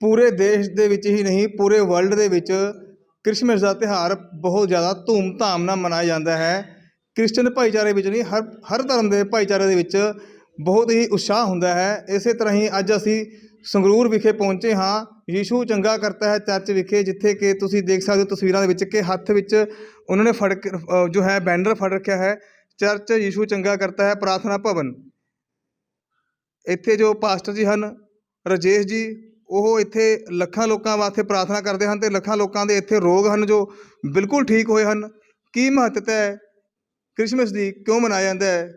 ਪੂਰੇ ਦੇਸ਼ ਦੇ ਵਿੱਚ ਹੀ ਨਹੀਂ, ਪੂਰੇ ਵਰਲਡ ਦੇ ਵਿੱਚ ਕ੍ਰਿਸਮਸ ਦਾ ਤਿਉਹਾਰ ਬਹੁਤ ਜ਼ਿਆਦਾ ਧੂਮ-ਧਾਮ ਨਾਲ ਮਨਾਇਆ ਜਾਂਦਾ ਹੈ। ਕ੍ਰਿਸਚਨ ਭਾਈਚਾਰੇ ਵਿੱਚ ਨਹੀਂ, ਹਰ ਹਰ ਧਰਮ ਦੇ ਭਾਈਚਾਰੇ ਦੇ ਵਿੱਚ ਬਹੁਤ ਹੀ ਉਤਸ਼ਾਹ ਹੁੰਦਾ ਹੈ। ਇਸੇ ਤਰ੍ਹਾਂ ਹੀ ਅੱਜ ਅਸੀਂ ਸੰਗਰੂਰ ਵਿਖੇ ਪਹੁੰਚੇ ਹਾਂ। ਯੀਸ਼ੂ ਚੰਗਾ ਕਰਤਾ ਹੈ ਚਰਚ ਵਿਖੇ, ਜਿੱਥੇ ਕਿ ਤੁਸੀਂ ਦੇਖ ਸਕਦੇ ਹੋ ਤਸਵੀਰਾਂ ਦੇ ਵਿੱਚ ਕਿ ਹੱਥ ਵਿੱਚ ਉਹਨਾਂ ਨੇ ਫੜ ਕੇ ਜੋ ਹੈ ਬੈਨਰ ਫੜ ਰੱਖਿਆ ਹੈ। ਚਰਚ ਯੀਸ਼ੂ ਚੰਗਾ ਕਰਤਾ ਹੈ, ਪ੍ਰਾਰਥਨਾ ਭਵਨ। ਇੱਥੇ ਜੋ ਪਾਸਟਰ ਜੀ ਹਨ, ਰਜੇਸ਼ ਜੀ ਉਹ ਇੱਥੇ ਲੱਖਾਂ ਲੋਕਾਂ ਵਾਸਤੇ ਪ੍ਰਾਰਥਨਾ ਕਰਦੇ ਹਨ ਤੇ ਲੱਖਾਂ ਲੋਕਾਂ ਦੇ ਇੱਥੇ ਰੋਗ ਹਨ ਜੋ ਬਿਲਕੁਲ ਠੀਕ ਹੋਏ ਹਨ। ਕੀ ਮਹੱਤਤਾ ਹੈ? ਕ੍ਰਿਸਮਸ ਦੀ ਕਿਉਂ ਮਨਾਇਆ ਜਾਂਦਾ ਹੈ?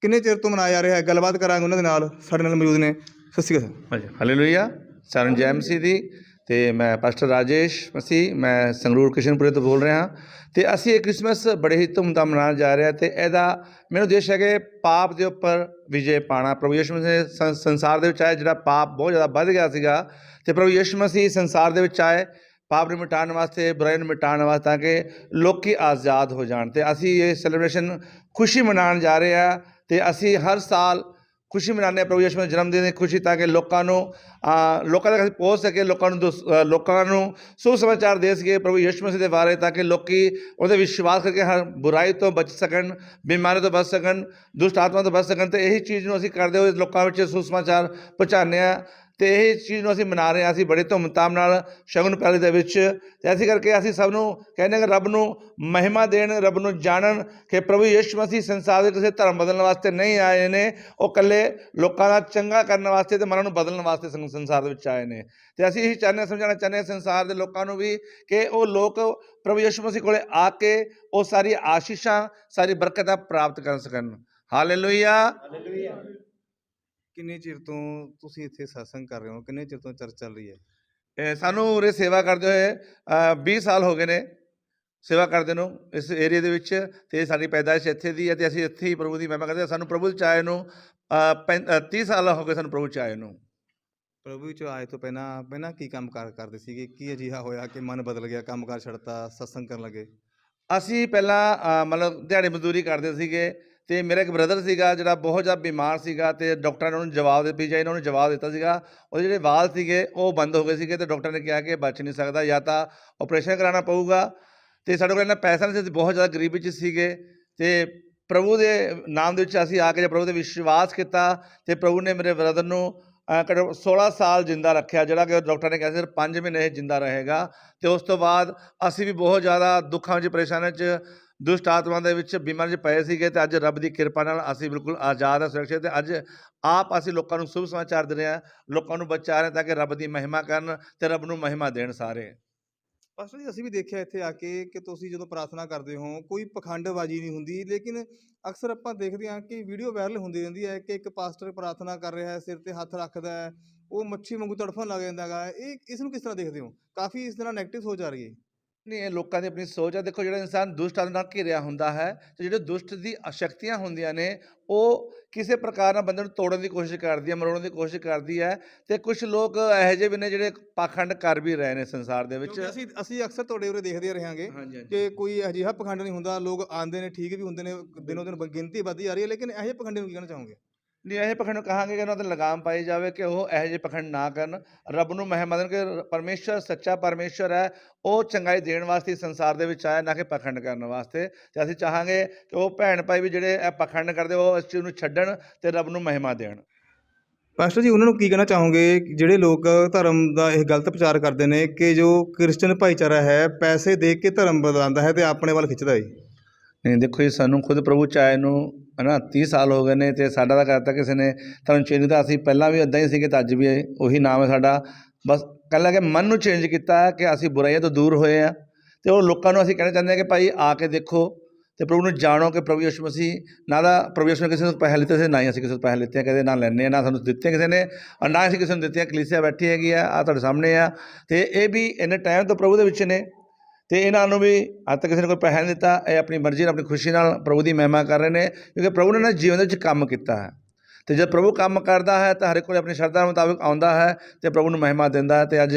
ਕਿੰਨੇ ਚਿਰ ਤੋਂ ਮਨਾਇਆ ਜਾ ਰਿਹਾ ਹੈ? ਗੱਲਬਾਤ ਕਰਾਂਗੇ ਉਹਨਾਂ ਦੇ ਨਾਲ। ਸਾਡੇ ਨਾਲ ਮੌਜੂਦ ਨੇ। ਸਤਿ ਸ਼੍ਰੀ ਅਕਾਲ ਹਾਂਜੀ ਹਾਲੇਲੂਇਆ ਸਰਨ ਜੈ ਮਸੀਹ ਦੀ। ਤੇ ਮੈਂ ਪਾਸਟਰ ਰਾਜੇਸ਼ ਮਸੀਹ, ਮੈਂ ਸੰਗਰੂਰ ਕਿਸ਼ਨਪੁਰੇ ਤੋਂ ਬੋਲ ਰਿਹਾ। ਤੇ ਅਸੀਂ ਇਹ ਕ੍ਰਿਸਮਸ ਬੜੇ ਹੀ ਧੂਮਧਾਮ ਮਨਾਉਣ ਜਾ ਰਹੇ ਹਾਂ ਤੇ ਇਹਦਾ ਮੈਨੂੰ ਉਦੇਸ਼ ਹੈ ਕਿ ਪਾਪ ਦੇ ਉੱਪਰ ਵਿਜੇ ਪਾਣਾ ਪ੍ਰਭੂ ਯਿਸੂ ਮਸੀਹ ਨੇ ਸੰਸਾਰ ਦੇ ਵਿੱਚ ਆਏ ਜਿਹੜਾ ਪਾਪ ਬਹੁਤ ਜ਼ਿਆਦਾ ਵੱਧ ਗਿਆ ਸੀਗਾ ਤੇ ਪ੍ਰਭੂ ਯਿਸੂ ਮਸੀਹ ਸੰਸਾਰ ਦੇ ਵਿੱਚ ਆਏ ਪਾਪ ਨੂੰ ਮਿਟਾਉਣ ਵਾਸਤੇ, ਬੁਰਾਈ ਨੂੰ ਮਿਟਾਉਣ ਵਾਸਤੇ ਤਾਂ ਕਿ ਲੋਕੀ ਆਜ਼ਾਦ ਹੋ ਜਾਣ। ਤੇ ਅਸੀਂ ਇਹ ਸੈਲੀਬ੍ਰੇਸ਼ਨ ਖੁਸ਼ੀ ਮਨਾਉਣ ਜਾ ਰਹੇ ਹਾਂ ਤੇ ਅਸੀਂ ਹਰ ਸਾਲ ਖੁਸ਼ੀ ਮਨਾਉਂਦੇ ਹਾਂ ਪ੍ਰਭੂ ਯਿਸੂ ਦੇ ਜਨਮ ਦਿਨ ਦੀ ਖੁਸ਼ੀ ਤਾਂ ਕਿ ਲੋਕਾਂ ਨੂੰ ਲੋਕਾਂ ਤੱਕ ਅਸੀਂ ਪਹੁੰਚ ਸਕੇ ਲੋਕਾਂ ਨੂੰ ਦੁਸ- ਲੋਕਾਂ ਨੂੰ ਸੁਸਮਾਚਾਰ ਦੇ ਸਕੀਏ ਪ੍ਰਭੂ ਯਿਸੂ ਮਸੀਹ ਦੇ ਬਾਰੇ ਤਾਂ ਕਿ ਲੋਕੀ ਉਹਦੇ ਵਿਸ਼ਵਾਸ ਕਰਕੇ ਹਰ ਬੁਰਾਈ ਤੋਂ ਬਚ ਸਕਣ, ਬਿਮਾਰੀ ਤੋਂ ਬਚ ਸਕਣ, ਦੁਸ਼ਟ ਆਤਮਾ ਤੋਂ ਬਚ ਸਕਣ ਤੇ ਇਹੀ ਚੀਜ਼ ਨੂੰ ਅਸੀਂ ਕਰਦੇ ਹੋਏ ਲੋਕਾਂ ਵਿੱਚ ਸੁਸਮਾਚਾਰ ਪਹੁੰਚਾਉਂਦੇ ਹਾਂ। ਤੇ ਇਹ ਚੀਜ਼ ਨੂੰ ਅਸੀਂ ਮਨਾ ਰਹੇ ਹਾਂ, ਅਸੀਂ ਬੜੇ ਧੂਮਧਾਮ ਨਾਲ ਸ਼ਗਨ ਪੈਲੀ ਦੇ ਵਿੱਚ ਤੇ ਐਸੀ ਕਰਕੇ ਅਸੀਂ ਸਭ ਨੂੰ ਕਹਿੰਦੇ ਹਾਂ ਕਿ ਰੱਬ ਨੂੰ ਮਹਿਮਾ ਦੇਣ, ਰੱਬ ਨੂੰ ਜਾਣਨ ਕਿ ਪ੍ਰਭੂ ਯਿਸੂ ਮਸੀਹ ਸੰਸਾਰ ਦੇ ਕਿਸੇ ਧਰਮ ਬਦਲਣ ਵਾਸਤੇ ਨਹੀਂ ਆਏ ਨੇ, ਉਹ ਇਕੱਲੇ ਲੋਕਾਂ ਦਾ ਚੰਗਾ ਕਰਨ ਵਾਸਤੇ ਤੇ ਮਨਾਂ ਨੂੰ ਬਦਲਣ ਵਾਸਤੇ ਸੰ- ਸੰਸਾਰ ਦੇ ਵਿੱਚ ਆਏ ਨੇ। ਤੇ ਅਸੀਂ ਇਹੀ ਚਾਹੁੰਦੇ ਹਾਂ, ਸਮਝਾਉਣਾ ਚਾਹੁੰਦੇ ਹਾਂ ਸੰਸਾਰ ਦੇ ਲੋਕਾਂ ਨੂੰ ਵੀ ਕਿ ਉਹ ਲੋਕ ਪ੍ਰਭੂ ਯਿਸੂ ਮਸੀਹ ਕੋਲੇ ਆ ਕੇ ਉਹ ਸਾਰੀ ਆਸ਼ੀਸ਼ਾਂ, ਸਾਰੀ ਬਰਕਤਾਂ ਪ੍ਰਾਪਤ ਕਰ ਸਕਣ। ਹਾਲੇਲੂਇਆ ਕਿੰਨੇ ਚਿਰ ਤੋਂ ਤੁਸੀਂ ਇੱਥੇ satsang ਕਰ ਰਹੇ ਹੋ? ਕਿੰਨੇ ਚਿਰ ਤੋਂ ਚਰਚ ਚੱਲ ਰਹੀ ਹੈ? ਇਹ ਸਾਨੂੰ ਉਰੇ ਸੇਵਾ ਕਰਦੇ ਹੋਏ ਅ, 20 ਸਾਲ ਹੋ ਗਏ ਨੇ ਸੇਵਾ ਕਰਦੇ ਨੂੰ ਇਸ ਏਰੀਆ ਦੇ ਵਿੱਚ ਤੇ ਸਾਡੀ ਪੈਦਾਇਸ਼ ਇੱਥੇ ਦੀ ਹੈ ਤੇ ਅਸੀਂ ਇੱਥੇ ਹੀ ਪ੍ਰਭੂ ਦੀ ਮਹਿਮਾ ਕਰਦੇ ਹਾਂ। ਸਾਨੂੰ ਪ੍ਰਭੂ ਚ ਆਏ ਨੂੰ ਅ, ਪੈਂ- ਅ, 30 ਸਾਲ ਹੋ ਗਏ ਸਾਨੂੰ ਪ੍ਰਭੂ ਚ ਆਏ ਨੂੰ। ਪ੍ਰਭੂ ਵਿੱਚ ਆਏ ਤੋਂ ਪਹਿਲਾਂ ਪਹਿਲਾਂ ਕੀ ਕੰਮ ਕਾਰ ਕਰਦੇ ਸੀਗੇ? ਕੀ ਅਜਿਹਾ ਹੋਇਆ ਕਿ ਮਨ ਬਦਲ ਗਿਆ ਕੰਮ ਕਾਰ ਛੱਡਤਾ satsang ਕਰਨ ਲੱਗੇ? ਅਸੀਂ ਪਹਿਲਾਂ ਅ, ਮਤਲਬ ਦਿਹਾੜੀ ਮਜ਼ਦੂਰੀ ਕਰਦੇ ਸੀਗੇ। ਤੇ ਮੇਰਾ ਇੱਕ ਬ੍ਰਦਰ ਸੀਗਾ ਜਿਹੜਾ ਬਹੁਤ ਜ਼ਿਆਦਾ ਬਿਮਾਰ ਸੀਗਾ ਤੇ ਡਾਕਟਰਾਂ ਨੇ ਉਹਨੂੰ ਜਵਾਬ ਦੇ ਪੀਜਾ ਇਹਨਾਂ ਨੂੰ ਜਵਾਬ ਦਿੱਤਾ ਸੀਗਾ। ਉਹਦੇ ਜਿਹੜੇ ਵਾਲ ਸੀਗੇ ਉਹ ਬੰਦ ਹੋ ਗਏ ਸੀਗੇ ਤੇ ਡਾਕਟਰ ਨੇ ਕਿਹਾ ਕਿ ਬਚ ਨਹੀਂ ਸਕਦਾ ਜਾਂ ਤਾਂ ਆਪਰੇਸ਼ਨ ਕਰਾਉਣਾ ਪਊਗਾ। ਤੇ ਸਾਡੇ ਕੋਲ ਇੰਨਾ ਪੈਸਾ ਨਹੀਂ ਸੀ ਬਹੁਤ ਜ਼ਿਆਦਾ ਗਰੀਬੀ 'ਚ ਸੀਗੇ। ਤੇ ਪ੍ਰਭੂ ਦੇ ਨਾਮ ਦੇ ਵਿੱਚ ਅਸੀਂ ਆ ਕੇ ਜੇ ਪ੍ਰਭੂ ਤੇ ਵਿਸ਼ਵਾਸ ਕੀਤਾ ਤੇ ਪ੍ਰਭੂ ਨੇ ਮੇਰੇ ਬ੍ਰਦਰ ਨੂੰ ਅ, ਘੱਟੋ 16 ਸਾਲ ਜਿੰਦਾ ਰੱਖਿਆ ਜਿਹੜਾ ਕਿ ਡਾਕਟਰ ਨੇ ਕਿਹਾ ਸੀ 5 ਮਹੀਨੇ ਇਹ ਜਿੰਦਾ ਰਹੇਗਾ। ਤੇ ਉਸ ਤੋਂ ਬਾਅਦ ਅਸੀਂ ਵੀ ਬਹੁਤ ਜ਼ਿਆਦਾ ਦੁੱਖਾਂ ਵਿੱਚ ਪਰੇਸ਼ਾਨੀਆਂ 'ਚ ਦੁਸ਼ਟ ਆਤਮਾ ਦੇ ਵਿੱਚ ਬਿਮਾਰ 'ਚ ਪਏ ਸੀਗੇ ਤੇ ਅੱਜ ਰੱਬ ਦੀ ਕਿਰਪਾ ਨਾਲ ਅਸੀਂ ਬਿਲਕੁਲ ਆਜ਼ਾਦ ਹਾਂ, ਸੁਰੱਖਿਅਤ ਤੇ ਅੱਜ ਆਪ ਅਸੀਂ ਲੋਕਾਂ ਨੂੰ ਸ਼ੁਭ ਸਮਾਚਾਰ ਦੇ ਰਹੇ ਹਾਂ, ਲੋਕਾਂ ਨੂੰ ਬਚਾ ਰਹੇ ਹਾਂ ਤਾਂ ਕਿ ਰੱਬ ਦੀ ਮਹਿਮਾ ਕਰਨ ਤੇ ਰੱਬ ਨੂੰ ਮਹਿਮਾ ਦੇਣ ਸਾਰੇ। ਪਾਸਟਰ ਜੀ, ਅਸੀਂ ਵੀ ਦੇਖਿਆ ਇੱਥੇ ਆ ਕੇ ਕਿ ਤੁਸੀਂ ਜਦੋਂ ਪ੍ਰਾਰਥਨਾ ਕਰਦੇ ਹੋ, ਕੋਈ ਪਖੰਡਬਾਜ਼ੀ ਨਹੀਂ ਹੁੰਦੀ, ਲੇਕਿਨ ਅਕਸਰ ਆਪਾਂ ਦੇਖਦੇ ਹਾਂ ਕਿ ਵੀਡੀਓ ਵਾਇਰਲ ਹੁੰਦੀ ਰਹਿੰਦੀ ਹੈ ਕਿ ਇੱਕ ਪਾਸਟਰ ਪ੍ਰਾਰਥਨਾ ਕਰ ਰਿਹਾ ਹੈ, ਸਿਰ ਤੇ ਹੱਥ ਰੱਖਦਾ ਹੈ, ਉਹ ਮੱਛੀ ਵਾਂਗੂ ਤੜਫਣ ਲੱਗ ਜਾਂਦਾ ਹੈਗਾ। ਇਹ, ਇਸ ਨੂੰ ਕਿਸ ਤਰ੍ਹਾਂ ਦੇਖਦੇ ਹੋ? ਕਾਫੀ ਇਸ ਤਰ੍ਹਾਂ ਨੈਗੇਟਿਵ ਹੋ ਜਾ ਰਹੀ ਹੈ। ਨਹੀਂ ਇਹ ਲੋਕਾਂ ਦੀ ਆਪਣੀ ਸੋਚ ਹੈ ਦੇਖੋ ਜਿਹੜਾ ਇਨਸਾਨ ਦੁਸ਼ਟ ਆਤਮਾ ਨਾਲ ਘਿਰਿਆ ਹੁੰਦਾ ਹੈ ਤੇ ਜਿਹੜੇ ਦੁਸ਼ਟ ਦੀ ਸ਼ਕਤੀਆਂ ਹੁੰਦੀਆਂ ਨੇ ਉਹ ਕਿਸੇ ਪ੍ਰਕਾਰ ਨਾਲ ਬੰਦੇ ਨੂੰ ਤੋੜਨ ਦੀ ਕੋਸ਼ਿਸ਼ ਕਰਦੀ ਹੈ ਮਰੋੜਨ ਦੀ ਕੋਸ਼ਿਸ਼ ਕਰਦੀ ਹੈ ਤੇ ਕੁਝ ਲੋਕ ਇਹੋ ਜਿਹੇ ਵੀ ਨੇ ਜਿਹੜੇ ਪਾਖੰਡ ਕਰ ਵੀ ਰਹੇ ਨੇ ਸੰਸਾਰ ਦੇ ਵਿੱਚ। ਅਸੀਂ ਅਸੀਂ ਅਕਸਰ ਤੁਹਾਡੇ ਉਰੇ ਦੇਖਦੇ ਰਹਾਂਗੇ ਕਿ ਕੋਈ ਅਜਿਹਾ ਪਖੰਡ ਨਹੀਂ ਹੁੰਦਾ ਲੋਕ ਆਉਂਦੇ ਨੇ ਠੀਕ ਵੀ ਹੁੰਦੇ ਨੇ ਦਿਨੋਂ ਦਿਨ ਗਿਣਤੀ ਵੱਧਦੀ ਜਾ ਰਹੀ ਹੈ ਲੇਕਿਨ ਇਹੋ ਜਿਹੇ ਪਖੰਡੇ ਨੂੰ ਕੀ ਕਹਿਣਾ ਚਾਹੋਗੇ? ਨਹੀਂ ਇਹ ਪਖੰਡ ਨੂੰ ਕਹਾਂਗੇ ਕਿ ਉਹਨਾਂ ਤੇ ਲਗਾਮ ਪਾਈ ਜਾਵੇ ਕਿ ਉਹ ਇਹੋ ਜਿਹੇ ਪਖੰਡ ਨਾ ਕਰਨ। ਰੱਬ ਨੂੰ ਮਹਿਮਾ ਦੇਣ ਕਿ ਪਰਮੇਸ਼ਰ ਸੱਚਾ ਪਰਮੇਸ਼ਰ ਹੈ ਉਹ ਚੰਗਾਈ ਦੇਣ ਵਾਸਤੇ ਸੰਸਾਰ ਦੇ ਵਿੱਚ ਆਇਆ ਨਾ ਕਿ ਪਖੰਡ ਕਰਨ ਵਾਸਤੇ। ਤੇ ਅਸੀਂ ਚਾਹਾਂਗੇ ਕਿ ਉਹ ਭੈਣ ਭਾਈ ਵੀ ਜਿਹੜੇ ਇਹ ਪਖੰਡ ਕਰਦੇ ਉਹ ਇਸ ਚੀਜ਼ ਨੂੰ ਛੱਡਣ ਤੇ ਰੱਬ ਨੂੰ ਮਹਿਮਾ ਦੇਣ। ਪਾਸਟਰ ਜੀ ਉਹਨਾਂ ਨੂੰ ਕੀ ਕਹਿਣਾ ਚਾਹੋਗੇ? ਜਿਹੜੇ ਲੋਕ ਧਰਮ ਦਾ ਇਹ ਗਲਤ ਪ੍ਰਚਾਰ ਕਰਦੇ ਨੇ ਕਿ ਜੋ ਕ੍ਰਿਸਚਨ ਭਾਈਚਾਰਾ ਹੈ ਪੈਸੇ ਦੇ ਕੇ ਧਰਮ ਬਦਲਾਉਂਦਾ ਹੈ ਤੇ ਆਪਣੇ ਵੱਲ ਖਿੱਚਦਾ ਹੈ ਨਹੀਂ ਦੇਖੋ ਜੀ ਸਾਨੂੰ ਖੁਦ ਪ੍ਰਭੂ ਚਾਏ ਨੂੰ ਹਨਾ 30 ਸਾਲ ਹੋ ਗਏ ਨੇ ਤੇ ਸਾਡਾ ਤਾਂ ਕਰਤਾ ਕਿਸੇ ਨੇ, ਤੁਹਾਨੂੰ ਚੇਂਜ ਤਾਂ ਅਸੀਂ ਪਹਿਲਾਂ ਵੀ ਇਦਾਂ ਹੀ ਸੀਗੇ ਤਾਂ ਅੱਜ ਵੀ ਉਹੀ ਨਾਮ ਹੈ ਸਾਡਾ। ਬਸ ਕੱਲਾ ਕਿ ਮਨ ਨੂੰ ਚੇਂਜ ਕੀਤਾ ਕਿ ਅਸੀਂ ਬੁਰਾਈਆਂ ਤੋਂ ਦੂਰ ਹੋਏ ਆ ਤੇ ਉਹ ਲੋਕਾਂ ਨੂੰ ਅਸੀਂ ਕਹਿਣਾ ਚਾਹੁੰਦੇ ਹਾਂ ਕਿ ਭਾਈ ਆ ਕੇ ਦੇਖੋ ਤੇ ਪ੍ਰਭੂ ਨੂੰ ਜਾਣੋ ਕਿ ਪ੍ਰਭੂ ਯਿਸੂ ਮਸੀਹ, ਨਾ ਦਾ ਪ੍ਰਭੂ ਯਿਸੂ ਨੇ ਕਿਸੇ ਨੂੰ ਪੈਸੇ ਲਿੱਤੇ ਸੀ, ਨਾ ਹੀ ਅਸੀਂ ਕਿਸੇ ਨੂੰ ਪੈਸੇ ਲਿੱਤੇ ਆ ਕਦੇ ਨਾ ਲੈਣੇ ਆ ਨਾ ਸਾਨੂੰ ਦਿੱਤੇ ਕਿਸੇ ਨੇ ਔਰ ਨਾ ਅਸੀਂ ਕਿਸੇ ਨੂੰ ਦਿੱਤੇ ਆ ਕਲੀਸਿਆ ਬੈਠੀ ਹੈਗੀ ਆ ਆ ਤੁਹਾਡੇ ਸਾਹਮਣੇ ਆ। ਤੇ ਇਹ ਵੀ ਇੰਨੇ ਟਾਈਮ ਤੋਂ ਪ੍ਰਭੂ ਦੇ ਵਿੱਚ ਨੇ। ਤੇ ਇਹਨਾਂ ਨੂੰ ਵੀ ਅੱਜ ਤੱਕ ਕਿਸੇ ਨੇ ਕੋਈ ਪੈਸਾ ਨਹੀਂ ਦਿੱਤਾ, ਇਹ ਆਪਣੀ ਮਰਜ਼ੀ ਨਾਲ, ਆਪਣੀ ਖੁਸ਼ੀ ਨਾਲ ਪ੍ਰਭੂ ਦੀ ਮਹਿਮਾ ਕਰ ਰਹੇ ਨੇ, ਕਿਉਂਕਿ ਪ੍ਰਭੂ ਨੇ ਇਹਨਾਂ ਜੀਵਨ ਦੇ ਵਿੱਚ ਕੰਮ ਕੀਤਾ ਹੈ। ਤੇ ਜਦ ਪ੍ਰਭੂ ਕੰਮ ਕਰਦਾ ਹੈ ਤਾਂ ਹਰ ਇੱਕ ਕੋਈ ਆਪਣੀ ਸ਼ਰਧਾ ਮੁਤਾਬਕ ਆਉਂਦਾ ਹੈ ਤੇ ਪ੍ਰਭੂ ਨੂੰ ਮਹਿਮਾ ਦਿੰਦਾ ਹੈ। ਤੇ ਅੱਜ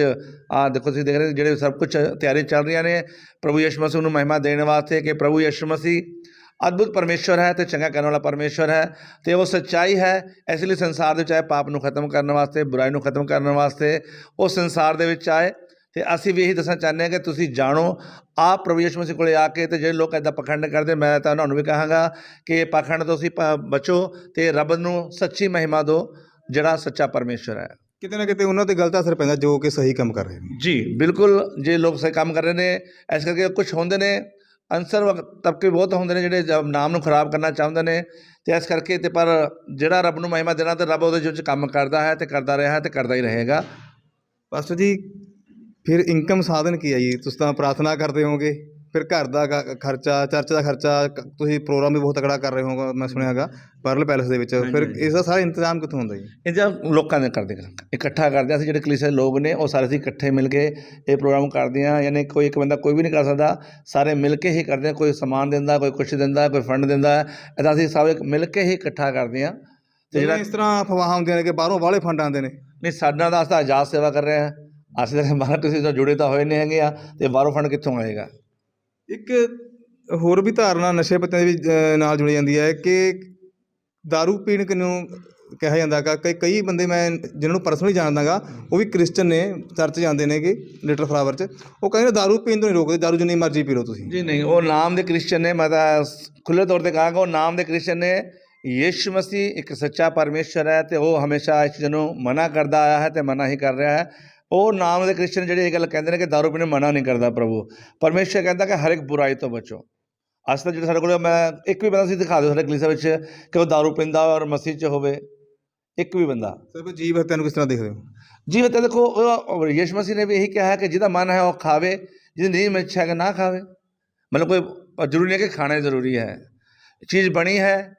ਆ ਦੇਖੋ ਤੁਸੀਂ ਦੇਖ ਰਹੇ ਜਿਹੜੇ ਸਭ ਕੁਝ ਤਿਆਰੀ ਚੱਲ ਰਹੀਆਂ ਨੇ, ਪ੍ਰਭੂ ਯਿਸੂ ਮਸੀਹ ਨੂੰ ਮਹਿਮਾ ਦੇਣ ਵਾਸਤੇ ਕਿ ਪ੍ਰਭੂ ਯਿਸੂ ਮਸੀਹ ਅਦਭੁਤ ਪਰਮੇਸ਼ਵਰ ਹੈ ਤੇ ਚੰਗਾ ਕਰਨ ਵਾਲਾ ਪਰਮੇਸ਼ਵਰ ਹੈ ਤੇ ਉਹ ਸੱਚਾਈ ਹੈ, ਇਸ ਲਈ ਸੰਸਾਰ ਦੇ ਵਿੱਚ ਆਏ ਪਾਪ ਨੂੰ ਖਤਮ ਕਰਨ ਵਾਸਤੇ, ਬੁਰਾਈ ਨੂੰ ਖਤਮ ਕਰਨ ਵਾਸਤੇ, ਉਹ ਸੰਸਾਰ ਦੇ ਵਿੱਚ ਆਏ ਤੇ ਅਸੀਂ ਵੀ ਇਹੀ ਦੱਸਣਾ ਚਾਹੁੰਦੇ ਹਾਂ ਕਿ ਤੁਸੀਂ ਜਾਣੋ ਆਪ ਪ੍ਰਭੂ ਯਿਸੂ ਮਸੀਹ ਕੋਲੇ ਆ ਕੇ ਤੇ ਜਿਹੜੇ ਲੋਕ ਇਦਾਂ ਪਖੰਡ ਕਰਦੇ ਮੈਂ ਤਾਂ ਉਹਨਾਂ ਨੂੰ ਵੀ ਕਹਾਂਗਾ ਕਿ ਪਖੰਡ ਤੋਂ ਤੁਸੀਂ ਬਚੋ ਤੇ ਰੱਬ ਨੂੰ ਸੱਚੀ ਮਹਿਮਾ ਦਿਓ ਜਿਹੜਾ ਸੱਚਾ ਪਰਮੇਸ਼ਵਰ ਹੈ। ਕਿਤੇ ਨਾ ਕਿਤੇ ਉਹਨਾਂ ਤੇ ਗਲਤ ਅਸਰ ਪੈਂਦਾ ਜੋ ਕਿ ਸਹੀ ਕੰਮ ਕਰ ਰਹੇ ਨੇ। ਜੀ ਬਿਲਕੁਲ ਜੇ ਲੋਕ ਸਹੀ ਕੰਮ ਕਰ ਰਹੇ ਨੇ ਇਸ ਕਰਕੇ ਕੁਝ ਹੁੰਦੇ ਨੇ ਅਨਸਰ ਤਬਕੇ ਬਹੁਤ ਹੁੰਦੇ ਨੇ ਜਿਹੜੇ ਨਾਮ ਨੂੰ ਖਰਾਬ ਕਰਨਾ ਚਾਹੁੰਦੇ ਨੇ ਤੇ ਇਸ ਕਰਕੇ ਤੇ ਪਰ ਜਿਹੜਾ ਰੱਬ ਨੂੰ ਮਹਿਮਾ ਦੇਣਾ ਤੇ ਰੱਬ ਉਹਦੇ ਵਿੱਚ ਕੰਮ ਕਰਦਾ ਹੈ ਤੇ ਕਰਦਾ ਰਿਹਾ ਹੈ ਤੇ ਕਰਦਾ ਹੀ ਰਹੇਗਾ। ਪਾਸਟਰ ਜੀ ਫਿਰ ਇਨਕਮ ਸਾਧਨ ਕੀ ਹੈ ਜੀ? ਤੁਸੀਂ ਤਾਂ ਪ੍ਰਾਰਥਨਾ ਕਰਦੇ ਹੋਵੋਗੇ ਫਿਰ ਘਰ ਦਾ ਕ- ਖਰਚਾ ਚਰਚ ਦਾ ਖਰਚਾ ਕ- ਤੁਸੀਂ ਪ੍ਰੋਗਰਾਮ ਵੀ ਬਹੁਤ ਤਕੜਾ ਕਰ ਰਹੇ ਹੋਗੇ ਮੈਂ ਸੁਣਿਆ ਹੈਗਾ ਪਰਲ ਪੈਲਸ ਦੇ ਵਿੱਚ। ਫਿਰ। ਇਸ ਦਾ ਸਾਰਾ ਇੰਤਜ਼ਾਮ ਕਿੱਥੋਂ ਹੁੰਦਾ ਜੀ? ਇਹ ਜਾਂ ਲੋਕਾਂ ਦੇ ਕਰਦੇ ਹਾਂ। ਇਕੱਠਾ ਕਰਦੇ ਹਾਂ ਅਸੀਂ ਜਿਹੜੇ ਕਲੀਸੇ ਲੋਕ ਨੇ ਉਹ ਸਾਰੇ ਅਸੀਂ ਇਕੱਠੇ ਮਿਲ ਕੇ ਇਹ ਪ੍ਰੋਗਰਾਮ ਕਰਦੇ ਹਾਂ ਯਾਨੀ ਕੋਈ ਇੱਕ ਬੰਦਾ ਕੋਈ ਵੀ ਨਹੀਂ ਕਰ ਸਕਦਾ ਸਾਰੇ ਮਿਲ ਕੇ ਹੀ ਕਰਦੇ ਹਾਂ ਕੋਈ ਸਮਾਨ ਦਿੰਦਾ ਕੋਈ ਕੁਛ ਦਿੰਦਾ ਕੋਈ ਫੰਡ ਦਿੰਦਾ। ਇਹਦਾ ਅਸੀਂ ਸਭ ਇੱਕ ਮਿਲ ਕੇ ਹੀ ਇਕੱਠਾ ਕਰਦੇ ਹਾਂ ਤੇ ਜਿਹੜਾ ਇਸ ਤਰ੍ਹਾਂ ਅਫਵਾਹਾਂ ਹੁੰਦੀਆਂ ਨੇ ਕਿ ਬਾਹਰੋਂ ਵਾਲੇ ਫੰਡ ਆਉਂਦੇ ਨੇ। ਨਹੀਂ ਸਾਡਾ ਦਾ ਅਸੀਂ ਆਜ਼ਾਦ ਸੇਵਾ ਕਰ ਰਹੇ ਹਾਂ ਅਸੀਂ ਤਾਂ ਬਾਹਰ ਕਿਸੇ ਤੋਂ ਜੁੜੇ ਤਾਂ ਹੋਏ ਨਹੀਂ ਹੈਗੇ ਆ ਤੇ ਬਾਹਰੋਂ ਫੰਡ ਕਿੱਥੋਂ ਆਏਗਾ ਇੱਕ ਹੋਰ ਵੀ ਧਾਰਨਾ ਨਸ਼ੇ ਪੱਤਿਆਂ ਦੀ ਵੀ ਅ, ਨਾਲ ਜੁੜੀ ਜਾਂਦੀ ਹੈ ਕਿ दारू ਪੀਣ ਕਿਨੂੰ ਕਿਹਾ ਜਾਂਦਾ ਗਾ ਕਈ ਕਈ ਬੰਦੇ ਮੈਂ ਜਿਨ੍ਹਾਂ ਨੂੰ ਪਰਸਨਲੀ ਜਾਣਦਾਗਾ ਉਹ ਵੀ ਕ੍ਰਿਸਚਨ ਨੇ ਚਰਚ ਜਾਂਦੇ ਨੇਗੇ ਲਿਟਲ ਫਲਾਵਰ 'ਚ ਉਹ ਕਹਿੰਦੇ ਨੇ दारू ਪੀਣ ਤੋਂ ਨਹੀਂ ਰੋਕਦੇ दारू ਜਿੰਨੀ ਮਰਜ਼ੀ ਪੀ ਲਓ ਤੁਸੀਂ ਜੀ ਨਹੀਂ ਉਹ ਨਾਮ ਦੇ ਕ੍ਰਿਸਚੀਅਨ ਨੇ ਮੈਂ ਤਾਂ ਖੁੱਲੇ ਤੌਰ ਤੇ ਕਹਾਂਗਾ ਉਹ ਨਾਮ ਦੇ ਕ੍ਰਿਸਚੀਅਨ ਨੇ ਯਿਸੂ ਮਸੀਹ ਇੱਕ ਸੱਚਾ ਪਰਮੇਸ਼ਰ ਹੈ ਤੇ ਉਹ ਹਮੇਸ਼ਾ ਇਸ ਚੀਜ਼ ਨੂੰ ਮਨਾ ਕਰਦਾ ਆਇਆ ਹੈ ਤੇ ਮਨਾ ਹੀ ਕਰ ਰਿਹਾ ਹੈ ਉਹ ਨਾਮ ਦੇ ਕ੍ਰਿਸਚੀਅਨ ਜਿਹੜੇ ਇਹ ਗੱਲ ਕਹਿੰਦੇ ਨੇ ਕਿ ਦਾਰੂ ਪੀਣ ਮਨਾ ਨਹੀਂ ਕਰਦਾ ਪ੍ਰਭੂ। ਪਰਮੇਸ਼ਰ ਕਹਿੰਦਾ ਕਿ ਹਰ ਇੱਕ ਬੁਰਾਈ ਤੋਂ ਬਚੋ। ਅੱਜ ਤੱਕ ਜਿਹੜੇ ਸਾਡੇ ਕੋਲ ਮੈਂ ਇੱਕ ਵੀ ਬੰਦਾ ਸੀ ਦਿਖਾ ਦਿਓ ਸਾਡੇ ਕਲੀਸਾ ਵਿੱਚ ਕਿ ਉਹ ਦਾਰੂ ਪੀਂਦਾ ਔਰ ਮਸੀਹ 'ਚ ਹੋਵੇ। ਇੱਕ ਵੀ ਬੰਦਾ। ਸਿਰਫ ਜੀਵ ਹੱਤਿਆ ਨੂੰ ਕਿਸ ਤਰ੍ਹਾਂ ਦੇਖਦੇ ਹੋ? ਜੀ ਤਾਂ ਦੇਖੋ ਉਹ- ਯਿਸੂ ਮਸੀਹ ਨੇ ਵੀ ਇਹੀ ਕਿਹਾ ਹੈ ਕਿ ਜਿਹਦਾ ਮਨ ਹੈ ਉਹ ਖਾਵੇ ਜਿਹਦੀ ਨਹੀਂ ਇੱਛਾ ਹੈ ਕਿ ਨਾ ਖਾਵੇ। ਮਤਲਬ ਕੋਈ ਜ਼ਰੂਰੀ ਨਹੀਂ ਕਿ ਖਾਣਾ ਹੀ ਜ਼ਰੂਰੀ ਹੈ। ਚੀਜ਼ ਬਣੀ ਹੈ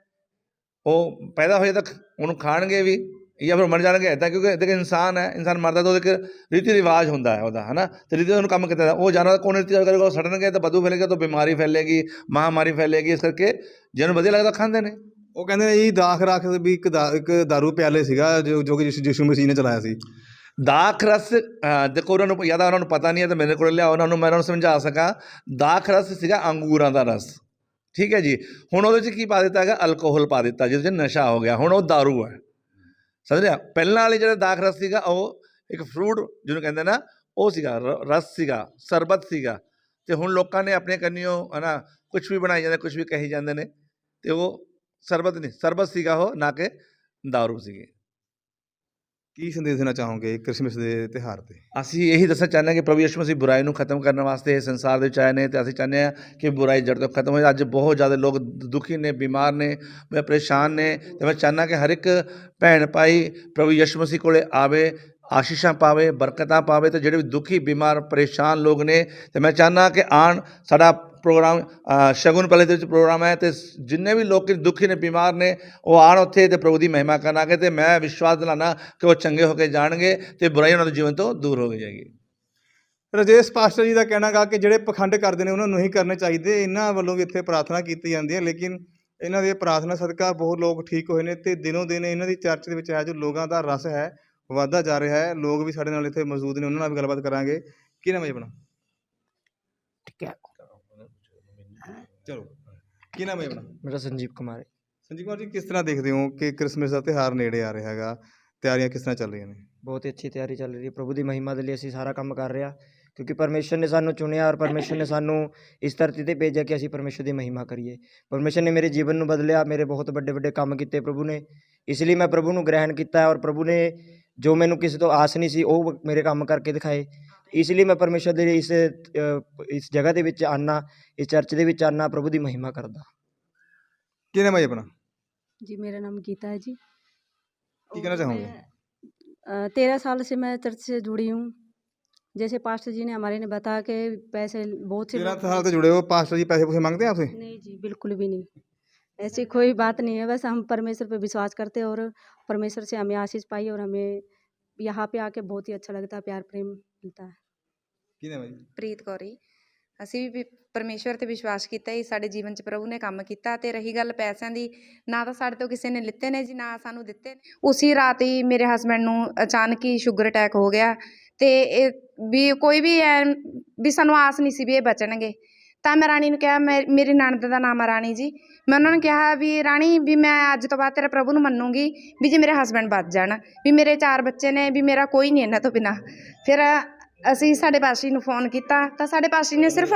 ਉਹ ਪੈਦਾ ਹੋਏ ਤੱਕ ਉਹਨੂੰ ਖਾਣਗੇ ਵੀ। ਜਾਂ ਫਿਰ ਮਰ ਜਾਣਗੇ ਇੱਦਾਂ ਕਿਉਂਕਿ ਦੇਖ ਇਨਸਾਨ ਹੈ ਇਨਸਾਨ ਮਰਦਾ ਤਾਂ ਉਹਦੇ ਇੱਕ ਰੀਤੀ ਰਿਵਾਜ ਹੁੰਦਾ ਹੈ ਉਹਦਾ ਹਨਾ ਤੇ ਰੀਤੀ ਉਹਨੂੰ ਕੰਮ ਕੀਤਾ ਉਹ ਜਾਨਵਰ ਕੋਣ ਰੀਤੀ ਰਿਵਾਜ ਕਰੇਗਾ ਉਹ ਸੜਨਗੇ ਤਾਂ ਬਦੂ ਫੈਲੇਗਾ ਤਾਂ ਬਿਮਾਰੀ ਫੈਲੇਗੀ ਮਹਾਮਾਰੀ ਫੈਲੇਗੀ ਇਸ ਕਰਕੇ ਜਿਹਨੂੰ ਵਧੀਆ ਲੱਗਦਾ ਖਾਂਦੇ ਨੇ ਉਹ ਕਹਿੰਦੇ ਨੇ ਜੀ ਦਾਖ ਰੱਖ ਵੀ ਇੱਕ ਦਾ ਇੱਕ दारू ਪਿਆਲੇ ਸੀਗਾ ਜੋ ਜੋ ਕਿ ਯਿਸੂ- ਯਿਸੂ ਮਸੀਹ ਨੇ ਚਲਾਇਆ ਸੀ ਦਾਖ ਰਸ ਅ, ਦੇਖੋ ਉਹਨਾਂ ਨੂੰ ਜਿਆਦਾ ਉਹਨਾਂ ਨੂੰ ਪਤਾ ਨਹੀਂ ਹੈ ਤੇ ਮੇਰੇ ਕੋਲ ਲਿਆ ਉਹਨਾਂ ਨੂੰ ਮੈਂ ਉਹਨਾਂ ਨੂੰ ਸਮਝਾ ਸਕਾਂ ਦਾਖ ਰਸ ਸੀਗਾ ਅੰਗੂਰਾਂ ਦਾ ਰਸ ਠੀਕ ਹੈ ਜੀ ਹੁਣ ਉਹਦੇ 'ਚ ਕੀ ਪਾ ਦਿੱਤਾ ਹੈਗਾ ਅਲਕੋਹਲ ਪਾ ਦਿੱਤਾ ਜਿਹਦੇ 'ਚ ਨਸ਼ਾ ਹੋ ਗਿਆ ਹੁਣ ਉਹ दारू ਹੈ ਸਮਝ ਲਿਆ ਪਹਿਲਾਂ ਵਾਲੇ ਜਿਹੜਾ ਦਾਖ ਰਸ ਸੀਗਾ, ਉਹ ਇੱਕ ਫਰੂਟ ਜਿਹਨੂੰ ਕਹਿੰਦੇ ਨਾ, ਉਹ ਸੀਗਾ, ਰ- ਰਸ ਸੀਗਾ, ਸਰਬਤ ਸੀਗਾ। ਤੇ ਹੁਣ ਲੋਕਾਂ ਨੇ ਆਪਣੇ ਕੰਨਿਓ, ਹਨਾ ਕੁਝ ਵੀ ਬਣਾਈ ਜਾਂਦੇ ਕੁਝ ਵੀ ਕਹੀ ਜਾਂਦੇ ਨੇ, ਤੇ ਉਹ ਸਰਬਤ ਨਹੀਂ, ਸਰਬਤ ਸੀਗਾ ਉਹ, ਨਾ ਕਿ दारू ਸੀਗੀ। ਕੀ ਸੰਦੇਸ਼ ਦੇਣਾ ਚਾਹੋਗੇ ਕ੍ਰਿਸਮਸ ਦੇ ਤਿਉਹਾਰ ਤੇ? ਅਸੀਂ ਇਹੀ ਦੱਸਣਾ ਚਾਹੁੰਦੇ ਹਾਂ ਕਿ ਪ੍ਰਭੂ ਯਿਸੂ ਮਸੀਹ ਬੁਰਾਈ ਨੂੰ ਖਤਮ ਕਰਨ ਵਾਸਤੇ ਇਸ ਸੰਸਾਰ ਦੇ ਵਿੱਚ ਆਏ ਨੇ ਤੇ ਅਸੀਂ ਚਾਹੁੰਦੇ ਹਾਂ ਕਿ ਬੁਰਾਈ ਜੜ ਤੋਂ ਖਤਮ ਹੋਏ। ਅੱਜ ਬਹੁਤ ਜ਼ਿਆਦਾ ਲੋਕ ਦੁਖੀ ਨੇ, ਬਿਮਾਰ ਨੇ ਪਰੇਸ਼ਾਨ ਨੇ ਤੇ ਮੈਂ ਚਾਹੁੰਦਾ ਕਿ ਹਰ ਇੱਕ ਭੈਣ ਭਾਈ ਪ੍ਰਭੂ ਯਿਸੂ ਮਸੀਹ ਕੋਲੇ ਆਵੇ ਆਸ਼ੀਸ਼ਾਂ ਪਾਵੇ ਬਰਕਤਾਂ ਪਾਵੇ ਤੇ ਜਿਹੜੇ ਵੀ ਦੁਖੀ ਬਿਮਾਰ ਪਰੇਸ਼ਾਨ ਲੋਕ ਨੇ ਤੇ ਮੈਂ ਚਾਹੁੰਦਾ ਕਿ ਆਣ ਸਾਡਾ ਪ੍ਰੋਗਰਾਮ ਅ, ਸ਼ਗੁਨ ਪਹਿਲੇ ਦੇ ਵਿੱਚ ਪ੍ਰੋਗਰਾਮ ਹੈ ਤੇ ਜਿੰਨੇ ਵੀ ਲੋਕ ਦੁਖੀ ਨੇ ਬਿਮਾਰ ਨੇ ਉਹ ਆਣ ਉੱਥੇ ਤੇ ਪ੍ਰਭੂ ਦੀ ਮਹਿਮਾ ਕਰਨਾਗੇ ਤੇ ਮੈਂ ਵਿਸ਼ਵਾਸ ਦਿਲਾਨਾ ਕਿ ਉਹ ਚੰਗੇ ਹੋ ਕੇ ਜਾਣਗੇ ਤੇ ਬੁਰਾਈ ਉਹਨਾਂ ਦੇ ਜੀਵਨ ਤੋਂ ਦੂਰ ਹੋ ਜਾਏਗੀ। ਰਜੇਸ਼ ਪਾਸਟਰ ਜੀ ਦਾ ਕਹਿਣਾ ਗਾ ਕਿ ਜਿਹੜੇ ਪਖੰਡ ਕਰਦੇ ਨੇ ਉਹਨਾਂ ਨੂੰ ਨਹੀਂ ਕਰਨੇ ਚਾਹੀਦੇ। ਇਹਨਾਂ ਵੱਲੋਂ ਵੀ ਇੱਥੇ ਪ੍ਰਾਰਥਨਾ ਕੀਤੀ ਜਾਂਦੀ ਹੈ ਲੇਕਿਨ ਇਹਨਾਂ ਦੀ ਪ੍ਰਾਰਥਨਾ ਸਦਕਾ ਬਹੁਤ ਲੋਕ ਠੀਕ ਹੋਏ ਨੇ ਤੇ ਦਿਨੋਂ ਦਿਨ ਇਹਨਾਂ ਦੀ ਚਰਚ ਦੇ ਵਿੱਚ ਹੈ ਜੋ ਲੋਕਾਂ ਦਾ ਰਸ ਹੈ। ਵਧਦਾ ਜਾ ਰਿਹਾ ਹੈ। ਲੋਕ ਵੀ ਸਾਡੇ ਨਾਲ ਇੱਥੇ ਮੌਜੂਦ ਨੇ ਉਹਨਾਂ ਨਾਲ ਵੀ ਗੱਲਬਾਤ ਕਰਾਂਗੇ। ਕੀ ਨਾਮ ਹੈ ਜੀ ਆਪਣਾ? ਚਲੋ ਕੀ ਨਾਮ ਹੈ ਆਪਣਾ? ਮੇਰਾ ਸੰਜੀਵ ਕੁਮਾਰ ਹੈ। ਸੰਜੀਵ ਕੁਮਾਰ ਜੀ ਕਿਸ ਤਰ੍ਹਾਂ ਦੇਖਦੇ ਹੋ ਕਿ ਕ੍ਰਿਸਮਸ ਦਾ ਤਿਉਹਾਰ ਨੇੜੇ ਆ ਰਿਹਾ ਹੈਗਾ? ਤਿਆਰੀਆਂ ਕਿਸ ਤਰ੍ਹਾਂ ਚੱਲ ਰਹੀਆਂ ਨੇ? ਬਹੁਤ ਹੀ ਅੱਛੀ ਤਿਆਰੀ ਚੱਲ ਰਹੀ ਹੈ। ਪ੍ਰਭੂ ਦੀ ਮਹਿਮਾ ਦੇ ਲਈ ਅਸੀਂ ਸਾਰਾ ਕੰਮ ਕਰ ਰਹੇ ਹਾਂ ਕਿਉਂਕਿ ਪਰਮੇਸ਼ਰ ਨੇ ਸਾਨੂੰ ਚੁਣਿਆ ਔਰ ਪਰਮੇਸ਼ਰ ਨੇ ਸਾਨੂੰ ਇਸ ਧਰਤੀ ਤੇ ਭੇਜਿਆ ਕਿ ਅਸੀਂ ਪਰਮੇਸ਼ਰ ਦੀ ਮਹਿਮਾ ਕਰੀਏ। ਪਰਮੇਸ਼ਰ ਨੇ ਮੇਰੇ ਜੀਵਨ ਨੂੰ ਬਦਲਿਆ ਮੇਰੇ ਬਹੁਤ ਵੱਡੇ ਵੱਡੇ ਕੰਮ ਕੀਤੇ ਪ੍ਰਭੂ ਨੇ। ਇਸ ਲਈ ਮੈਂ ਪ੍ਰਭੂ ਨੂੰ ਗ੍ਰਹਿਣ ਕੀਤਾ ਹੈ ਔਰ ਪ੍ਰਭੂ ਨੇ ਜੋ ਮੈਨੂੰ ਕਿਸੇ ਤੋਂ ਆਸ ਨਹੀਂ ਸੀ ਉਹ ਮੇਰੇ ਕੰਮ ਕਰਕੇ ਦਿਖਾਏ ਇਸ ਲਈ ਮੈਂ ਪਰਮੇਸ਼ਰ ਦੇ ਇਸ ਅ, ਇਸ ਜਗ੍ਹਾ ਦੇ ਵਿੱਚ ਆਨਾ ਇਸ ਚਰਚ ਦੇ ਵਿੱਚ ਆਨਾ ਪ੍ਰਭੂ ਦੀ ਮਹਿਮਾ ਕਰਦਾ ਕੀ ਨਾਮ ਹੈ ਜੀ ਆਪਣਾ जी मेरा नाम गीता है जी ਕੀ ਕਹਿਣਾ ਚਾਹੋਗੇ तेरह साल से मैं चर्च से जुड़ी हूँ जैसे पास्टर जी ने हमारे ने बताया कि पैसे बहुत से तेरह लोग- साल से जुड़े हो पास्टर जी पैसे पूसे मांगते हैं आपसे नहीं जी बिल्कुल भी नहीं ऐसी कोई बात नहीं है बस हम परमेश्वर पे विश्वास करते हैं और परमेश्वर से हमें आशीष पाई और हमें यहाँ पे आके बहुत ही अच्छा लगता है प्यार प्रेम मिलता है ਕੀ ਨਾਮ ਹੈ ਜੀ ਪ੍ਰੀਤ ਕੌਰੀ ਅਸੀਂ ਵੀ ਵੀ ਪਰਮੇਸ਼ਵਰ ਤੇ ਵਿਸ਼ਵਾਸ ਕੀਤਾ ਹੀ ਸਾਡੇ ਜੀਵਨ 'ਚ ਪ੍ਰਭੂ ਨੇ ਕੰਮ ਕੀਤਾ ਤੇ ਰਹੀ ਗੱਲ ਪੈਸਿਆਂ ਦੀ ਨਾ ਤਾਂ ਸਾਡੇ ਤੋਂ ਕਿਸੇ ਨੇ ਲਿੱਤੇ ਨੇ ਜੀ ਨਾ ਸਾਨੂੰ ਦਿੱਤੇ ਉਸੇ ਰਾਤ ਹੀ ਮੇਰੇ ਹਸਬੰਡ ਨੂੰ ਅਚਾਨਕ ਹੀ ਸ਼ੂਗਰ ਅਟੈਕ ਹੋ ਗਿਆ ਤੇ ਇਹ ਵੀ ਕੋਈ ਵੀ ਐ ਵੀ ਸਾਨੂੰ ਆਸ ਨਹੀਂ ਸੀ ਵੀ ਇਹ ਬਚਣਗੇ ਤਾਂ ਮੈਂ ਰਾਣੀ ਨੂੰ ਕਿਹਾ, ਮੈਂ, ਮੇਰੀ ਨਣਦ ਦਾ ਨਾਮ ਆ ਰਾਣੀ ਜੀ। ਮੈਂ ਉਹਨਾਂ ਨੂੰ ਕਿਹਾ ਵੀ, ਰਾਣੀ, ਵੀ ਮੈਂ ਅੱਜ ਤੋਂ ਬਾਅਦ ਤੇਰੇ ਪ੍ਰਭੂ ਨੂੰ ਮੰਨੂੰਗੀ ਵੀ ਜੇ ਮੇਰੇ ਹਸਬੈਂਡ ਬਚ ਜਾਣ, ਵੀ ਮੇਰੇ ਚਾਰ ਬੱਚੇ ਨੇ, ਵੀ ਮੇਰਾ ਕੋਈ ਨਹੀਂ ਇਹਨਾਂ ਤੋਂ ਬਿਨਾ। ਫਿਰ ਅਸੀਂ ਸਾਡੇ ਪਾਸ਼ੀ ਨੂੰ ਫੋਨ ਕੀਤਾ, ਤਾਂ ਸਾਡੇ ਪਾਸ਼ੀ ਨੇ ਸਿਰਫ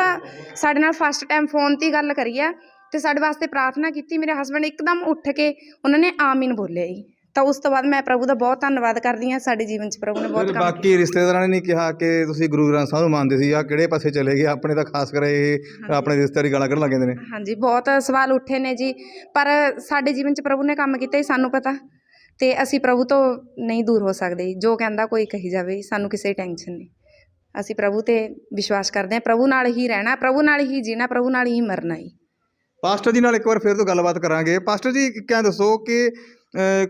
ਸਾਡੇ ਨਾਲ ਫਸਟ ਟਾਈਮ ਫੋਨ ਤੇ ਗੱਲ ਕਰੀ ਆ ਤੇ ਸਾਡੇ ਵਾਸਤੇ ਪ੍ਰਾਰਥਨਾ ਕੀਤੀ। ਮੇਰੇ ਹਸਬੈਂਡ ਇੱਕਦਮ ਉੱਠ ਕੇ ਉਹਨਾਂ ਨੇ ਆਮੀਨ ਬੋਲਿਆ ਜੀ। ਤਾਂ ਉਸ ਤੋਂ ਬਾਅਦ ਮੈਂ ਪ੍ਰਭੂ ਦਾ ਬਹੁਤ ਧੰਨਵਾਦ ਕਰਦੀ ਹਾਂ ਸਾਡੇ ਜੀਵਨ 'ਚ ਪ੍ਰਭੂ ਨੇ ਬਹੁਤ ਕੰਮ ਬਾਕੀ ਰਿਸ਼ਤੇਦਾਰਾਂ ਨੇ ਨਹੀਂ ਕਿਹਾ ਕਿ ਤੁਸੀਂ ਗੁਰੂ ਗ੍ਰੰਥ ਸਾਹਿਬ ਨੂੰ ਮੰਨਦੇ ਸੀ ਆ ਕਿਹੜੇ ਪਾਸੇ ਚਲੇ ਗਏ ਆਪਣੇ ਤਾਂ ਖਾਸ ਕਰ ਇਹ ਆਪਣੇ ਰਿਸ਼ਤੇਦਾਰੀ ਗਾਲਾਂ ਕੱਢਣ ਲੱਗ ਜਾਂਦੇ ਨੇ। ਹਾਂਜੀ ਬਹੁਤ ਸਵਾਲ ਉੱਠੇ ਨੇ ਜੀ ਪਰ ਸਾਡੇ ਜੀਵਨ 'ਚ ਪ੍ਰਭੂ ਨੇ ਕੰਮ ਕੀਤਾ ਹੀ ਸਾਨੂੰ ਪਤਾ। ਤੇ ਅਸੀਂ ਪ੍ਰਭੂ ਤੋਂ ਨਹੀਂ ਦੂਰ ਹੋ ਸਕਦੇ ਜੀ। ਕਹਿੰਦਾ ਕੋਈ ਕਹੀ ਜਾਵੇ ਸਾਨੂੰ ਕਿਸੇ ਟੈਨਸ਼ਨ ਨਹੀਂ। ਅਸੀਂ ਪ੍ਰਭੂ ਤੇ ਵਿਸ਼ਵਾਸ ਕਰਦੇ ਹਾਂ ਪ੍ਰਭੂ ਨਾਲ ਹੀ ਰਹਿਣਾ ਪ੍ਰਭੂ ਨਾਲ ਹੀ ਜੀਣਾ ਪ੍ਰਭੂ ਨਾਲ ਹੀ ਮਰਨਾ ਜੀ। ਪਾਸਟਰ ਜੀ ਨਾਲ ਇੱਕ ਵਾਰ ਫਿਰ ਤੋਂ ਗੱਲਬਾਤ ਕਰਾਂਗੇ। ਪਾਸਟਰ ਜੀ ਕਿਆ ਦੱਸੋ ਕਿ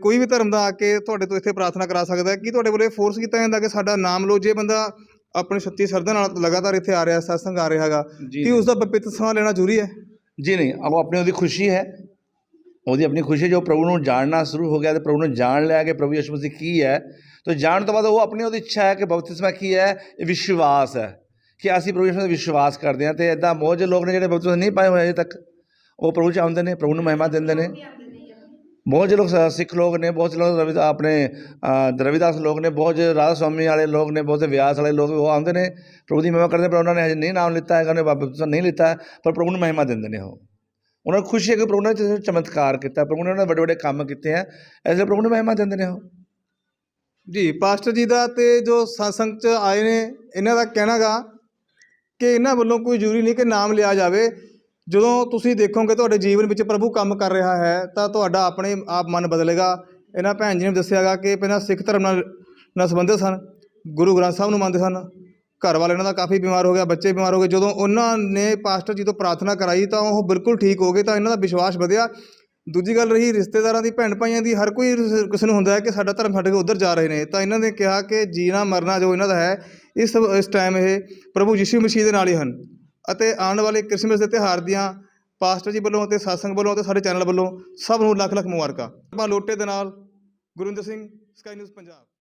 ਕੋਈ ਵੀ ਧਰਮ ਦਾ ਆ ਕੇ ਤੁਹਾਡੇ ਤੋਂ ਇੱਥੇ ਪ੍ਰਾਰਥਨਾ ਕਰਾ ਸਕਦਾ ਹੈ। ਕੀ ਤੁਹਾਡੇ ਵੱਲੋਂ ਫੋਰਸ ਕੀਤਾ ਜਾਂਦਾ ਕਿ ਸਾਡਾ ਨਾਮ ਲਓ? ਜੇ ਬੰਦਾ ਆਪਣੀ ਸੱਚੀ ਸਰਦਾ ਨਾਲ ਲਗਾਤਾਰ ਇੱਥੇ ਆ ਰਿਹਾ ਸਤਸੰਗ ਆ ਰਿਹਾ ਹੈਗਾ ਕੀ ਉਸ ਦਾ ਪਵਿੱਤਰ ਸਮਾਂ ਲੈਣਾ ਜ਼ਰੂਰੀ ਹੈ? ਜੀ ਨਹੀਂ ਉਹ ਆਪਣੀ ਉਹਦੀ ਖੁਸ਼ੀ ਹੈ। ਉਹਦੀ ਆਪਣੀ ਖੁਸ਼ੀ ਜੋ ਪ੍ਰਭੂ ਨੂੰ ਜਾਣਨਾ ਸ਼ੁਰੂ ਹੋ ਗਿਆ ਤੇ ਪ੍ਰਭੂ ਨੂੰ ਜਾਣ ਲਿਆ ਕਿ ਪ੍ਰਭੂ ਯਿਸੂ ਮਸੀਹ ਕੀ ਹੈ। ਤੇ ਜਾਣ ਤੋਂ ਬਾਅਦ ਉਹ ਆਪਣੀ ਉਹਦੀ ਇੱਛਾ ਹੈ ਕਿ ਬਪਤਿਸਮਾ ਕੀ ਹੈ? ਇਹ ਵਿਸ਼ਵਾਸ ਹੈ ਕਿ ਅਸੀਂ ਪ੍ਰਭੂ ਯਿਸੂ ਦਾ ਵਿਸ਼ਵਾਸ ਕਰਦੇ ਹਾਂ ਤੇ ਇਦਾਂ ਜਿਹੇ ਲੋਕ ਨੇ ਜਿਹੜੇ ਬਪਤਿਸਮਾ ਨਹੀਂ ਪਾਏ ਹੋਏ ਅਜੇ ਤੱਕ ਉਹ ਪ੍ਰਭੂ ਚ ਆਉਂਦੇ ਨੇ ਪ੍ਰਭੂ ਨੂੰ ਮਹਿਮਾ ਦਿੰਦੇ ਨੇ। ਬਹੁਤ ਜਿਹੇ ਲੋਕ ਸਿੱਖ ਲੋਕ ਨੇ ਬਹੁਤ ਜਿਹੇ ਲੋਕ ਰਵਿ ਆਪਣੇ ਅ, ਰਵਿਦਾਸ ਲੋਕ ਨੇ ਬਹੁਤ ਜਿਹੇ ਰਾਧਾ ਸਵਾਮੀ ਵਾਲੇ ਲੋਕ ਨੇ ਬਹੁਤ ਵਿਆਸ ਵਾਲੇ ਲੋਕ ਉਹ ਆਉਂਦੇ ਨੇ ਪ੍ਰਭੂ ਦੀ ਮਹਿਮਾ ਕਰਦੇ ਨੇ, ਪਰ ਉਹਨਾਂ ਨੇ ਅਜੇ ਨਹੀਂ ਨਾਮ ਲਿੱਤਾ ਹੈਗਾ ਉਹਨੇ ਬਪਤਿਸਮਾ ਨਹੀਂ ਲਿੱਤਾ ਪਰ ਪ੍ਰਭੂ ਨੂੰ ਮਹਿਮਾ ਦਿੰਦੇ ਨੇ ਉਹ। ਉਹਨਾਂ ਨੂੰ ਖੁਸ਼ੀ ਹੈ ਕਿ ਪ੍ਰਭੂ ਨੇ ਚਮਤਕਾਰ ਕੀਤਾ ਪ੍ਰਭੂ ਨੇ ਉਹਨਾਂ ਦੇ ਵੱਡੇ ਵੱਡੇ ਕੰਮ ਕੀਤੇ ਆ ਇਸ ਲਈ ਪ੍ਰਭੂ ਨੂੰ ਮਹਿਮਾ ਦਿੰਦੇ ਨੇ ਉਹ। ਜੀ ਪਾਸਟਰ ਜੀ ਦਾ ਤੇ ਜੋ ਸਤਸੰਗ ਚ ਆਏ ਨੇ ਇਹਨਾਂ ਦਾ ਕਹਿਣਾਗਾ ਕਿ ਇਹਨਾਂ ਵੱਲੋਂ ਕੋਈ ਜ਼ਰੂਰੀ ਨਹੀਂ ਕਿ ਨਾਮ ਲਿਆ ਜਾਵੇ। ਜਦੋਂ ਤੁਸੀਂ ਦੇਖੋਗੇ ਤੁਹਾਡੇ ਜੀਵਨ ਵਿੱਚ ਪ੍ਰਭੂ ਕੰਮ ਕਰ ਰਿਹਾ ਹੈ, ਤਾਂ ਤੁਹਾਡਾ ਆਪਣੇ ਆਪ ਮਨ ਬਦਲੇਗਾ। ਇਹਨਾਂ ਭੈਣ ਜੀ ਨੇ ਦੱਸਿਆਗਾ ਕਿ ਪਹਿਲਾਂ ਸਿੱਖ ਧਰਮ ਨਾਲ ਨਾਲ ਸੰਬੰਧਿਤ ਸਨ, ਗੁਰੂ ਗ੍ਰੰਥ ਸਾਹਿਬ ਨੂੰ ਮੰਨਦੇ ਸਨ। ਘਰ ਵਾਲੇ ਇਹਨਾਂ ਦਾ ਕਾਫੀ ਬਿਮਾਰ ਹੋ ਗਿਆ, ਬੱਚੇ ਬਿਮਾਰ ਹੋ ਗਏ। ਜਦੋਂ ਉਹਨਾਂ ਨੇ ਪਾਸਟਰ ਜੀ ਤੋਂ ਪ੍ਰਾਰਥਨਾ ਕਰਾਈ, ਤਾਂ ਉਹ ਬਿਲਕੁਲ ਠੀਕ ਹੋ ਗਏ, ਤਾਂ ਇਹਨਾਂ ਦਾ ਵਿਸ਼ਵਾਸ ਵਧਿਆ। ਦੂਜੀ ਗੱਲ ਰਹੀ, ਰਿਸ਼ਤੇਦਾਰਾਂ ਦੀ, ਭੈਣ ਭਾਈਆਂ ਦੀ, ਹਰ ਕੋਈ ਕਿਸੇ ਨੂੰ ਹੁੰਦਾ ਹੈ ਕਿ ਸਾਡਾ ਧਰਮ ਛੱਡ ਕੇ ਉੱਧਰ ਜਾ ਰਹੇ ਨੇ। ਤਾਂ ਇਹਨਾਂ ਨੇ ਕਿਹਾ ਕਿ ਜੀਣਾ, ਮਰਨਾ ਜੋ ਇਹਨਾਂ ਦਾ ਹੈ, ਇਸ ਇਸ ਟਾਈਮ ਇਹ ਪ੍ਰਭੂ ਯਿਸੂ ਮਸੀਹ ਦੇ ਨਾਲ ਹੀ ਹਨ। ਅਤੇ ਆਉਣ ਵਾਲੇ ਕ੍ਰਿਸਮਸ ਦੇ ਤਿਉਹਾਰ ਦੀਆਂ ਪਾਸਟਰ ਜੀ ਵੱਲੋਂ ਅਤੇ ਸਾਸੰਗ ਵੱਲੋਂ ਅਤੇ ਸਾਡੇ ਚੈਨਲ ਵੱਲੋਂ ਸਭ ਨੂੰ ਲੱਖ ਲੱਖ ਮੁਬਾਰਕਾਂ। ਆਪਾਂ ਲੋਟੇ ਦੇ ਨਾਲ ਗੁਰਿੰਦਰ ਸਿੰਘ ਸਕਾਈ ਨਿਊਜ਼ ਪੰਜਾਬ।